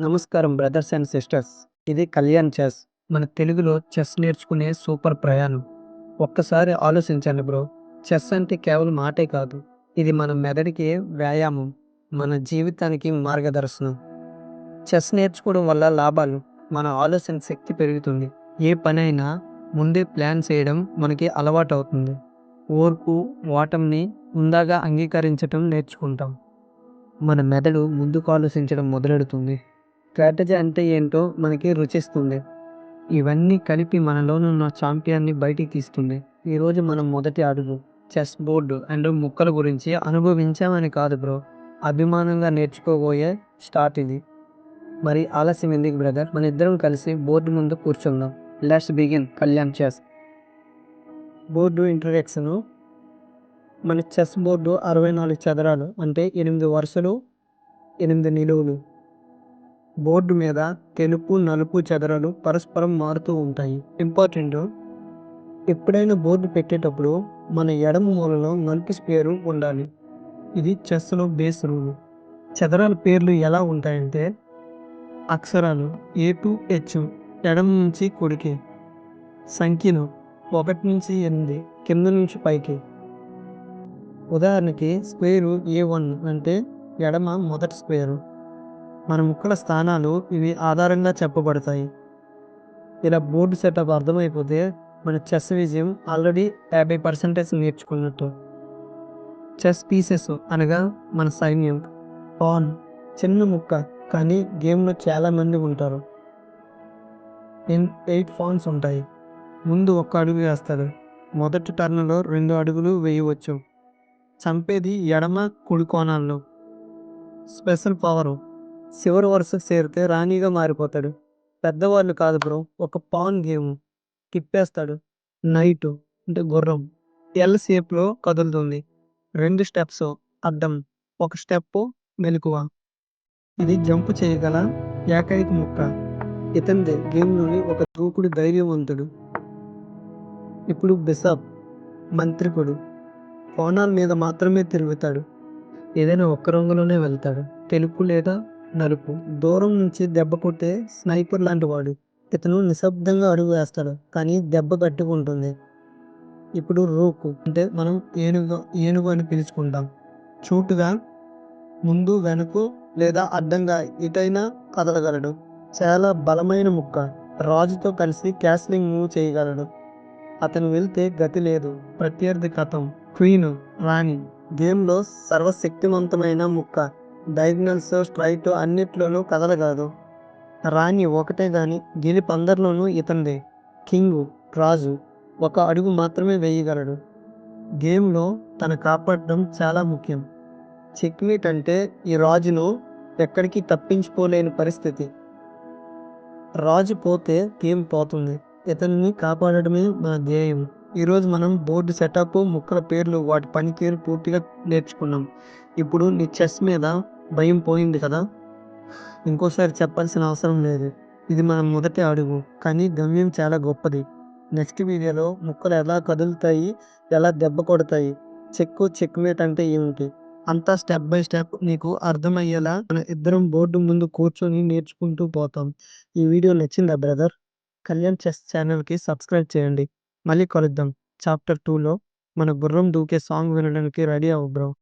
నమస్కారం brothers and sisters. ఇది Kalyan chess. మన తెలుగులో చెస్ నేర్చుకునే సూపర్ ప్రయాణం. ఒక్కసారి ఆలోచించండి బ్రో. చెస్ అంటే కేవలం ఆటే కాదు ఇది మన మెదడికి వ్యాయామం మన జీవితానికి మార్గదర్శనం. చెస్ నేర్చుకోవడం వల్ల లాభాలు మన ఆలోచన శక్తి పెరుగుతుంది. ఏ పనైనా ముందే ప్లాన్ చేయడం మనకి అలవాటు అవుతుంది ఓర్పు ఓటమిని ఉందాగా అంగీకరించడం నేర్చుకుంటాం. మన మెదడు ముందుకు ఆలోచించడం మొదలెడుతుంది. స్ట్రాటజీ అంటే ఏంటో మనకి రుచిస్తుంది. ఇవన్నీ కలిపి మనలోనున్న ఛాంపియన్ని బయటికి తీస్తుంది. ఈరోజు మనం మొదటి అడుగు చెస్ బోర్డు అండ్ ముక్కల గురించి అనుభవించామని కాదు బ్రో. అభిమానంగా నేర్చుకోబోయే స్టార్ట్ ఇది. మరి ఆలస్యం ఎందుకు బ్రదర్? మన ఇద్దరం కలిసి బోర్డు ముందు కూర్చుందాం. Let's begin Kalyan chess. Board introduction. మన చెస్ బోర్డు అరవై నాలుగు చదరాలు అంటే ఎనిమిది వరుసలు ఎనిమిది నిలువులు. బోర్డు మీద తెలుపు నలుపు చదరాలు పరస్పరం మారుతూ ఉంటాయి. ఇంపార్టెంట్. ఎప్పుడైనా బోర్డు పెట్టేటప్పుడు మన ఎడమ మూలలో నలుపు స్పేరు ఉండాలి. ఇది చెస్లో బేస్ రూల్. చదరాల పేర్లు ఎలా ఉంటాయంటే అక్షరాలు ఏ టు హెచ్ ఎడమ నుంచి కుడికి సంఖ్యను ఒకటి నుంచి ఎనిమిది కింద నుంచి పైకి. ఉదాహరణకి స్క్వేరు ఏ వన్ అంటే ఎడమ మొదటి స్క్వేరు. మన ముక్కల స్థానాలు ఇవి ఆధారంగా చెప్పబడతాయి. ఇలా బోర్డు సెటప్ అర్థమైపోతే మన చెస్ విజయం ఆల్రెడీ యాభై పర్సెంటేజ్ నేర్చుకున్నట్టు. చెస్ పీసెస్ అనగా మన సైన్యం పాన్ చిన్న ముక్క కానీ గేమ్లో చాలామంది ఉంటారు. ఎయిట్ పాన్స్ ఉంటాయి. ముందు ఒక్క అడుగు వేస్తాడు మొదటి టర్న్లో రెండు అడుగులు వేయవచ్చు. చంపేది ఎడమ కుడి కోణాల్లో. స్పెషల్ పవరు చివరి వరుస చేరితే రాణిగా మారిపోతాడు. పెద్దవాళ్ళు కాదు బ్రో ఒక పాన్ గేమ్ తిప్పేస్తాడు. నైట్ అంటే గుర్రం. ఎల్ షేప్లో కదులుతుంది. రెండు స్టెప్స్ అడ్డం ఒక స్టెప్ మెలకువ. ఇది జంప్ చేయగల ఏకైక ముక్క. ఇతందే గేమ్లోని ఒక దూకుడు ధైర్యవంతుడు. ఇప్పుడు బిషప్ మంత్రికుడు. కోణాల మీద మాత్రమే తిరుగుతాడు. ఏదైనా ఒక్క రంగులోనే వెళ్తాడు. తెలుపు లేదా నలుపు. దూరం నుంచి దెబ్బ కొట్టే స్నైపర్ లాంటి వాడు ఇతను నిశ్శబ్దంగా అడుగు వేస్తాడు. కానీ దెబ్బ కట్టుకుంటుంది ఇప్పుడు రూకు. అంటే మనం ఏనుగు ఏనుగు అని పిలుచుకుంటాం. చూటుగా ముందు వెనుక లేదా అడ్డంగా ఇటైనా కదలగలడు. చాలా బలమైన ముక్క. రాజుతో కలిసి క్యాస్లింగ్ మూవ్ చేయగలడు. అతను వెళ్తే గతి లేదు. ప్రత్యర్థి కథం. క్వీను రాణి. గేమ్లో సర్వశక్తివంతమైన ముక్క. డైగ్నల్స్ స్ట్రైట్ అన్నిట్లోనూ కదలగాదు రాణి ఒకటే గాని దీని పందర్లోనూ ఇతందే కింగ్ రాజు ఒక అడుగు మాత్రమే వేయగలడు. గేమ్లో తన కాపాడడం చాలా ముఖ్యం. చెక్మేట్ అంటే ఈ రాజును ఎక్కడికి తప్పించుకోలేని పరిస్థితి. రాజు పోతే గేమ్ పోతుంది. ఇతన్ని కాపాడడమే మన ధ్యేయం. ఈరోజు మనం బోర్డు సెటప్ ముక్కల పేర్లు వాటి పనితీరు పూర్తిగా నేర్చుకున్నాం. ఇప్పుడు నీ చెస్ మీద భయం పోయింది కదా? ఇంకోసారి చెప్పాల్సిన అవసరం లేదు. ఇది మన మొదటి అడుగు. కానీ గమ్యం చాలా గొప్పది. నెక్స్ట్ వీడియోలో ముక్కలు ఎలా కదులుతాయి ఎలా దెబ్బ కొడతాయి చెక్కు చెక్మేట్ అంటే ఏమిటి? అంతా స్టెప్ బై స్టెప్ నీకు అర్థమయ్యేలా మన ఇద్దరం బోర్డు ముందు కూర్చొని నేర్చుకుంటూ పోతాం. ఈ వీడియో నచ్చిందా బ్రదర్? కళ్యాణ్ చెస్ ఛానల్కి సబ్స్క్రైబ్ చేయండి. మళ్ళీ కలుద్దాం. చాప్టర్ టూలో మన గుర్రం దూకే సాంగ్ వినడానికి రెడీ అవ్వు బ్రో.